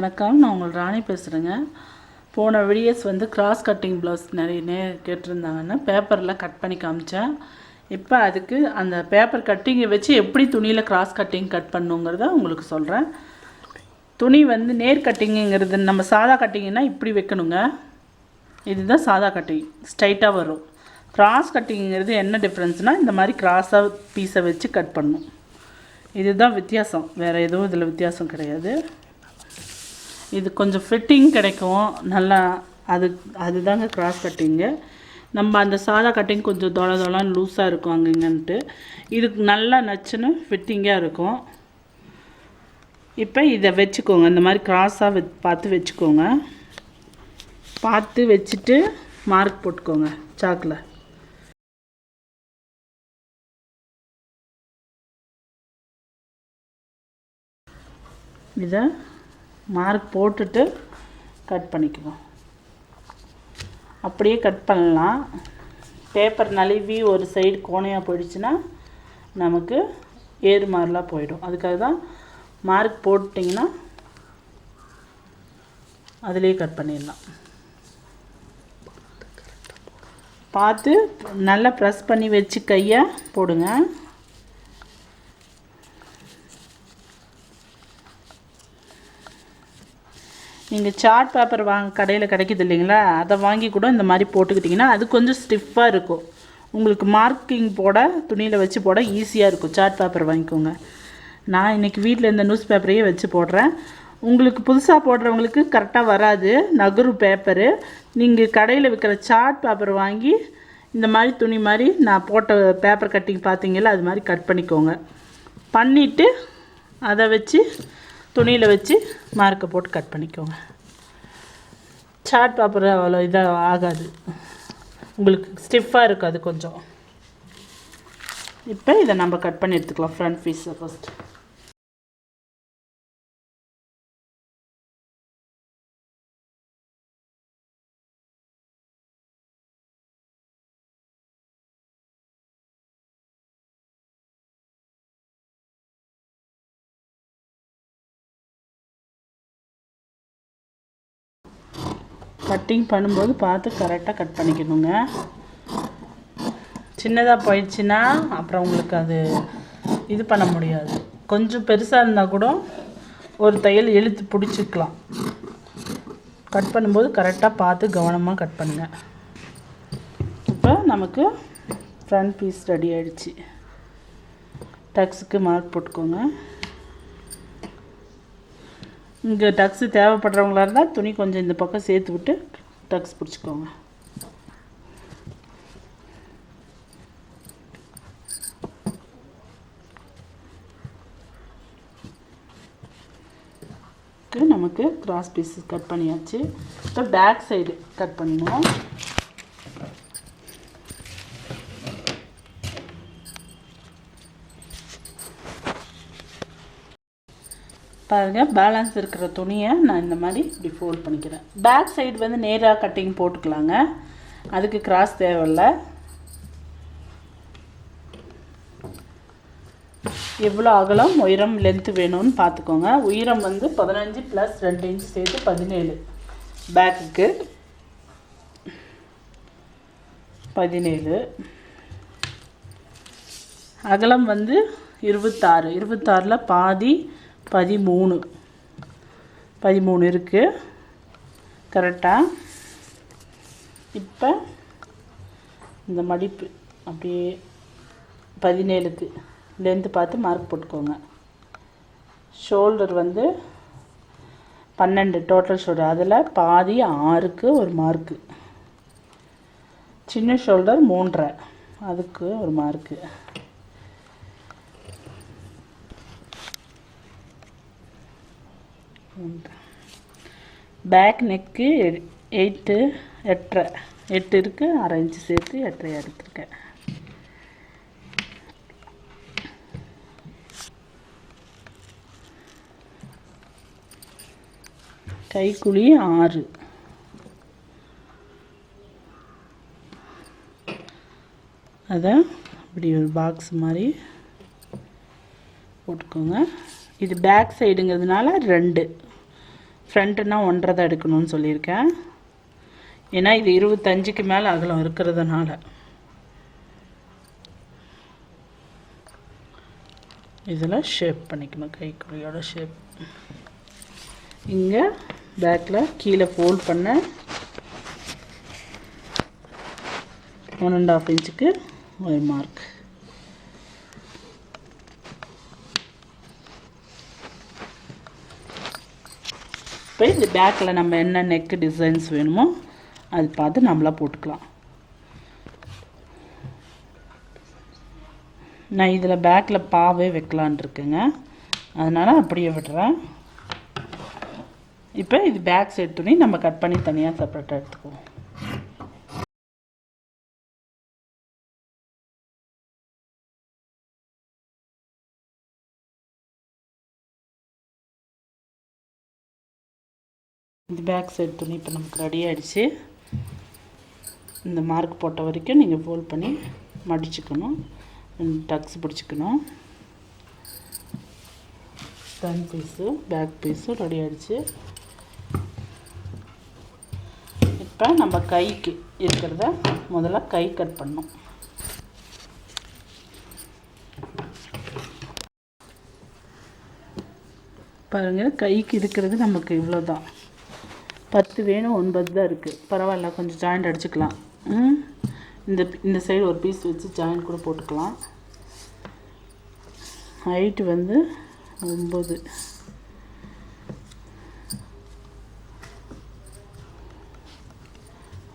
வணக்கம். நான் உங்கள் ராணி பேசுகிறேங்க போன வீடியோஸ் வந்து கிராஸ் கட்டிங் ப்ளவுஸ் நிறைய நே கேட்டிருந்தாங்கன்னா பேப்பரில் கட் பண்ணி காமிச்சேன். இப்போ அதுக்கு அந்த பேப்பர் கட்டிங்கை வச்சு எப்படி துணியில் கிராஸ் கட்டிங் கட் பண்ணுங்கிறத உங்களுக்கு சொல்கிறேன் துணி வந்து நேர் கட்டிங்குங்கிறது நம்ம சாதா கட்டிங்னா இப்படி வைக்கணுங்க. இதுதான் சாதா கட்டிங் ஸ்ட்ரைட்டாக வரும். கிராஸ் கட்டிங்கிறது என்ன டிஃப்ரென்ஸ்னால் இந்த மாதிரி கிராஸாக பீஸை வச்சு கட் பண்ணும். இதுதான் வித்தியாசம். வேறு எதுவும் இதில் வித்தியாசம் கிடையாது. இது கொஞ்சம் ஃபிட்டிங் கிடைக்கும். நல்லா அது அதுதாங்க கிராஸ் கட்டிங்கு நம்ம அந்த சாதா கட்டிங் கொஞ்சம் தொலை தொலைன்னு லூஸாக இருக்கும் அங்கே இங்கன்ட்டு இதுக்கு நல்லா நச்சுன்னு ஃபிட்டிங்காக இருக்கும். இப்போ இதை வச்சுக்கோங்க. இந்த மாதிரி கிராஸாக வெ பார்த்து வச்சுக்கோங்க. பார்த்து வச்சுட்டு மார்க் போட்டுக்கோங்க சாக்கில் இதை மார்க் போட்டுட்டு கட் பண்ணிக்குவோம். அப்படியே கட் பண்ணலாம். பேப்பர் நழுவி ஒரு சைடு கோணையாக போயிடுச்சுன்னா நமக்கு ஏறு மாதிரிலாம் போயிடும். அதுக்காக தான் மார்க் போட்டிங்கன்னா அதிலே கட் பண்ணிடலாம். பார்த்து நல்லா ப்ரெஸ் பண்ணி வச்சு கையை போடுங்க. நீங்கள் சார்ட் பேப்பர் வாங்க கடையில் கிடைக்குது இல்லைங்களா? அதை வாங்கி கூட இந்த மாதிரி போட்டுக்கிட்டிங்கன்னா அது கொஞ்சம் ஸ்டிஃபாக இருக்கும். உங்களுக்கு மார்க்கிங் போட துணியில் வச்சு போட ஈஸியாக இருக்கும். சார்ட் பேப்பர் வாங்கிக்கோங்க. நான் இன்றைக்கி வீட்டில் இந்த நியூஸ் பேப்பரையே வச்சு போடுறேன். உங்களுக்கு புதுசாக போடுறவங்களுக்கு கரெக்டாக வராது. நகரு பேப்பரு நீங்கள் கடையில் விற்கிற சார்ட் பேப்பர் வாங்கி இந்த மாதிரி துணி மாதிரி நான் போட்ட பேப்பர் கட்டிங் பார்த்தீங்களா அது மாதிரி கட் பண்ணிக்கோங்க. பண்ணிவிட்டு அதை வச்சு துணியில் வச்சு மார்க்கை போட்டு கட் பண்ணிக்கோங்க. சாட் பேப்பர் அவ்வளோ இதாக ஆகாது. உங்களுக்கு ஸ்டிஃபாக இருக்காது கொஞ்சம். இப்போ இதை நம்ம கட் பண்ணி எடுத்துக்கலாம் ஃப்ரண்ட் பீஸை ஃபஸ்ட்டு கட்டிங் பண்ணும்போது பார்த்து கரெக்டாக கட் பண்ணிக்கணுங்க. சின்னதாக போயிடுச்சுன்னா அப்புறம் உங்களுக்கு அது இது பண்ண முடியாது. கொஞ்சம் பெருசாக இருந்தால் கூட ஒரு தையல் இழுத்து பிடிச்சிக்கலாம். கட் பண்ணும்போது கரெக்டாக பார்த்து கவனமாக கட் பண்ணுங்கள் இப்போ நமக்கு ஃப்ரண்ட் பீஸ் ரெடி ஆகிடுச்சி டக்ஸுக்கு மார்க் போட்டுக்கோங்க. இங்கே டக்ஸு தேவைப்படுறவங்களா இருந்தால் துணி கொஞ்சம் இந்த பக்கம் சேர்த்து விட்டு டக்ஸ் பிடிச்சிக்கோங்க. நமக்கு கிராஸ் பீஸ் கட் பண்ணியாச்சு. இப்போ பேக் சைடு கட் பண்ணணும். பாருங்கள் பேலன்ஸ் இருக்கிற துணியை நான் இந்த மாதிரி இப்படி ஃபோல்ட் பண்ணிக்கிறேன். பேக் சைடு வந்து நேராக கட்டிங் போட்டுக்கலாங்க. அதுக்கு கிராஸ் தேவையில்ல. எவ்வளோ அகலம் உயரம் லென்த்து வேணும்னு பார்த்துக்கோங்க. உயரம் வந்து பதினஞ்சு ப்ளஸ் ரெண்டு இன்ச் சேர்த்து பதினேழு. பேக்குக்கு பதினேழு. அகலம் வந்து இருபத்தாறு. இருபத்தாறில் பாதி பதிமூணு. பதிமூணு இருக்குது கரெக்டாக இப்போ இந்த மடிப்பு அப்படியே பதினேழுக்கு லென்த்து பார்த்து மார்க் போட்டுக்கோங்க. ஷோல்டர் வந்து பன்னெண்டு டோட்டல் ஷோல்டர் அதில் பாதி ஆறுக்கு ஒரு மார்க்கு சின்ன ஷோல்டர் மூன்றரை. அதுக்கு ஒரு மார்க்கு பேக் நெக்கு எயிட்டு எட்டரை. எட்டு இருக்குது அரை இன்ச்சு சேர்த்து எட்டரை எடுத்திருக்கேன். கைக்குழி ஆறு. அதை இப்படி ஒரு பாக்ஸ் மாதிரி போட்டுக்கோங்க. இது பேக் சைடுங்கிறதுனால ரெண்டு. ஃப்ரண்ட்டுனா ஒன்றரை தான் எடுக்கணும்னு சொல்லியிருக்கேன். ஏன்னா இது இருபத்தஞ்சுக்கு மேலே அகலம் இருக்கிறதுனால. இதில் ஷேப் பண்ணிக்கணும் கைக்குழியோட ஷேப் இங்கே பேக்கில் கீழே ஃபோல்ட் பண்ண ஒன் அண்ட் ஆஃப் இன்ச்சுக்கு ஒரு மார்க் இப்போ இந்த பேக்கில் நம்ம என்ன நெக்கு டிசைன்ஸ் வேணுமோ அது பார்த்து நம்மளாக போட்டுக்கலாம். நான் இதில் பேக்கில் பாவே வைக்கலான் இருக்கேங்க. அதனால் அப்படியே விடுறேன். இப்போ இது பேக் சைடு துணி நம்ம கட் பண்ணி தனியாக செப்பரேட்டாக எடுத்துக்குவோம். இந்த பேக் சைடு துணி இப்போ நமக்கு ரெடி ஆகிடுச்சு இந்த மார்க் போட்ட வரைக்கும் நீங்கள் ஃபோல்ட் பண்ணி மடிச்சுக்கணும். டக்ஸ் பிடிச்சிக்கணும். ஃப்ரண்ட் பீஸு பேக் பீஸும் ரெடி ஆகிடுச்சு இப்போ நம்ம கைக்கு இருக்கிறத முதல்ல கை கட் பண்ணும் பாருங்கள் கைக்கு இருக்கிறது நமக்கு இவ்வளோ தான் பத்து வேணும் ஒன்பது தான் இருக்குது பரவாயில்ல கொஞ்சம் ஜாயிண்ட் அடிச்சுக்கலாம். இந்த இந்த சைடு ஒரு பீஸ் வச்சு ஜாயிண்ட் கூட போட்டுக்கலாம். ஹைட்டு வந்து ஒம்பது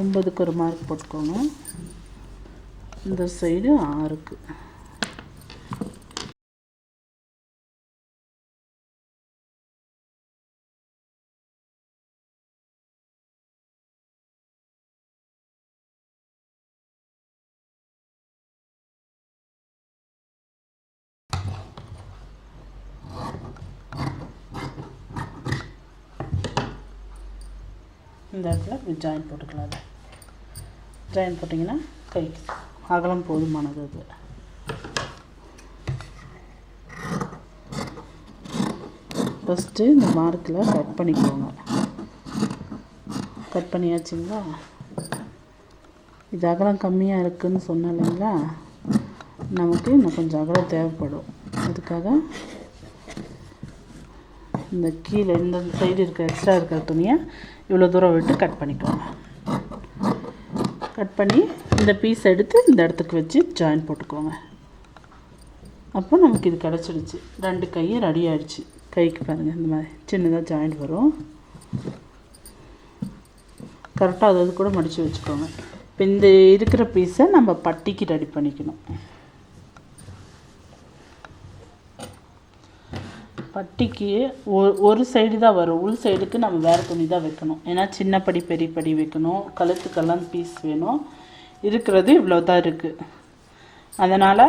ஒம்பதுக்கு ஒரு மார்க் போட்டுக்கோங்க. இந்த சைடு ஆறுக்கு. இந்த இடத்துல இப்படி ஜாயின் போட்டுக்கலாம் அதை. ஜாயின் போட்டிங்கன்னா கை அகலம் போதுமானது அது. ஃபஸ்ட்டு இந்த மார்க்கில் கட் பண்ணிக்கோங்க. கட் பண்ணியாச்சுங்களா? இது அகலம் கம்மியாக இருக்குதுன்னு சொன்னேன் இல்லைங்களா? நமக்கு இன்னும் கொஞ்சம் அகலம் தேவைப்படும். அதுக்காக இந்த கீழே இந்த சைடு இருக்க எக்ஸ்ட்ரா இருக்கிற துணியை இவ்வளோ தூரம் விட்டு கட் பண்ணிக்கோங்க. கட் பண்ணி இந்த பீஸ் எடுத்து இந்த இடத்துக்கு வச்சு ஜாயின் போட்டுக்கோங்க. அப்போ நமக்கு இது கிடச்சிடுச்சு ரெண்டு கையும் ரெடி ஆகிடுச்சு கைக்கு பாருங்கள் இந்த மாதிரி சின்னதாக ஜாயிண்ட் வரும். கரெக்டாக அதாவது கூட மடித்து வச்சுக்கோங்க. இப்போ இந்த இருக்கிற பீஸை நம்ம பட்டிக்கு ரெடி பண்ணிக்கணும். பட்டிக்கு ஒரு சைடு தான் வரும். உள் சைடுக்கு நம்ம வேறு துணி தான் வைக்கணும். ஏன்னா சின்ன படி பெரிய படி வைக்கணும். கழுத்துக்கெல்லாம் பீஸ் வேணும். இருக்கிறது இவ்வளோ தான் இருக்குது அதனால்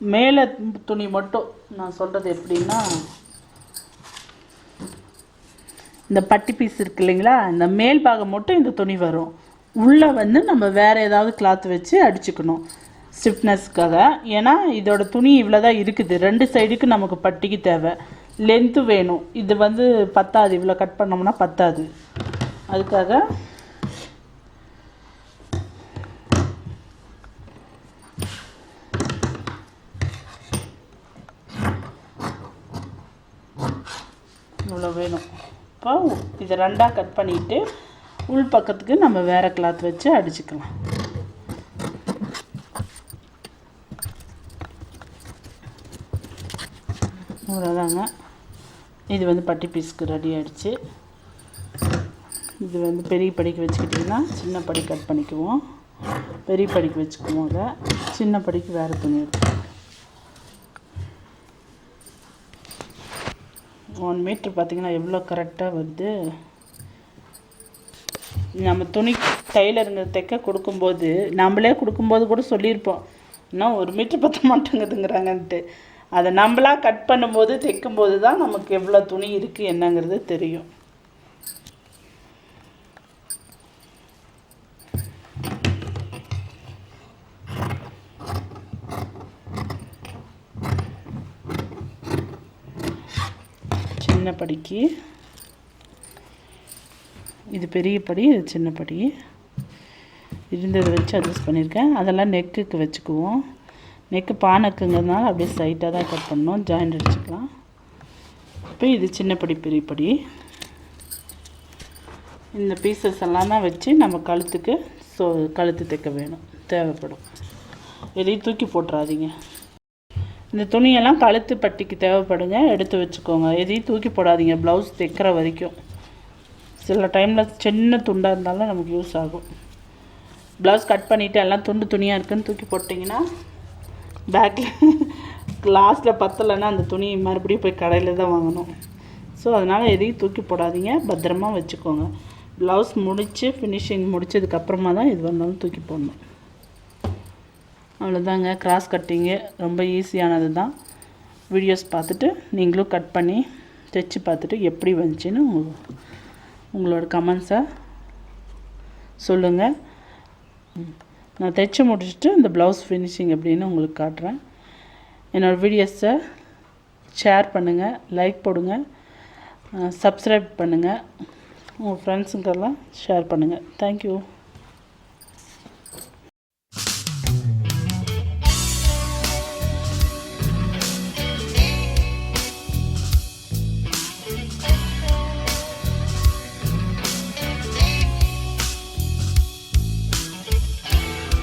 மேலே துணி மட்டும் நான் சொல்கிறது எப்படின்னா இந்த பட்டி பீஸ் இருக்கு இல்லைங்களா? இந்த மேல் பாகம் மட்டும் இந்த துணி வரும். உள்ளே வந்து நம்ம வேறு ஏதாவது கிளாத் வச்சு அடிச்சுக்கணும். ஸ்டிஃப்னஸ்க்காக ஏன்னா இதோட துணி இவ்வளோ தான் இருக்குது. ரெண்டு சைடுக்கு நமக்கு பட்டிக்கு தேவை. லென்த்து வேணும். இது வந்து பத்தாது. இவ்வளோ கட் பண்ணோம்னா பத்தாது. அதுக்காக இவ்வளோ வேணும். இப்போ இதை ரெண்டாக கட் பண்ணிவிட்டு உள் பக்கத்துக்கு நம்ம வேறு கிளாத் வச்சு அடிச்சுக்கலாம். இவ்வளோதாங்க இது வந்து பட்டி பீஸ்க்கு ரெடி ஆகிடுச்சு இது வந்து பெரிய படிக்கு வச்சுக்கிட்டிங்கன்னா சின்ன படி கட் பண்ணிக்குவோம். பெரிய படிக்கு வச்சுக்குவோம் அதை. சின்ன படிக்கு வேறு துணி எடுத்துக்குவோம். ஒன் மீட்ரு பார்த்திங்கன்னா எவ்வளோ கரெக்டாக வருது? நம்ம துணி டைலருங்க தைக்க கொடுக்கும்போது நம்மளே கொடுக்கும்போது கூட சொல்லியிருப்போம். இன்னும் ஒரு மீட்ரு பற்ற மாட்டேங்குதுங்கிறாங்கன்ட்டு. அதை நம்மளாக கட் பண்ணும்போது தைக்கும்போது தான் நமக்கு எவ்வளோ துணி இருக்குது என்னங்கிறது தெரியும். சின்ன படிக்கு. இது பெரிய படி இது சின்ன படி. இருந்ததை வச்சு அட்ஜஸ்ட் பண்ணியிருக்கேன். அதெல்லாம் நெக்குக்கு வச்சுக்குவோம். நெக்கு பானக்குங்கிறதுனால அப்படியே சைட்டாக தான் கட் பண்ணணும். ஜாயிண்ட் அடிச்சுக்கலாம். இப்போ இது சின்ன படி பெரிய படி. இந்த பீசஸ் எல்லாம் தான் வச்சு நம்ம கழுத்துக்கு ஸோ கழுத்து தைக்க வேணும். தேவைப்படும். எதையும் தூக்கி போட்டுறாதீங்க. இந்த துணியெல்லாம் கழுத்து பட்டிக்கு தேவைப்படுங்க. எடுத்து வச்சுக்கோங்க. எதையும் தூக்கி போடாதீங்க. ப்ளவுஸ் தைக்கிற வரைக்கும். சில டைமில் சின்ன துண்டாக இருந்தாலும் நமக்கு யூஸ் ஆகும். ப்ளவுஸ் கட் பண்ணிவிட்டு எல்லாம் துண்டு துணியாக இருக்குன்னு தூக்கி போட்டிங்கன்னா பேக்கில் லாஸ்ட்டில் பத்தலைன்னா அந்த துணி மறுபடியும் போய் கடையில் தான் வாங்கணும். ஸோ அதனால் எதையும் தூக்கி போடாதீங்க. பத்திரமா வச்சுக்கோங்க. ப்ளவுஸ் முடித்து ஃபினிஷிங் முடித்ததுக்கப்புறமா தான் இது வந்தாலும் தூக்கி போடணும். அவ்வளோதாங்க கிராஸ் கட்டிங்கு ரொம்ப ஈஸியானது தான். வீடியோஸ் பார்த்துட்டு நீங்களும் கட் பண்ணி தைச்சி பார்த்துட்டு எப்படி வந்துச்சுன்னு உங்களோட கமெண்ட்ஸை சொல்லுங்கள் ம். நான் தைச்சு முடிச்சுட்டு இந்த ப்ளவுஸ் ஃபினிஷிங் எப்படின்னு உங்களுக்கு காட்டுறேன். என்னோடய வீடியோஸை ஷேர் பண்ணுங்கள் லைக் போடுங்க சப்ஸ்கிரைப் பண்ணுங்கள் உங்கள் ஃப்ரெண்ட்ஸுங்கெல்லாம் ஷேர் பண்ணுங்கள் தேங்க்யூ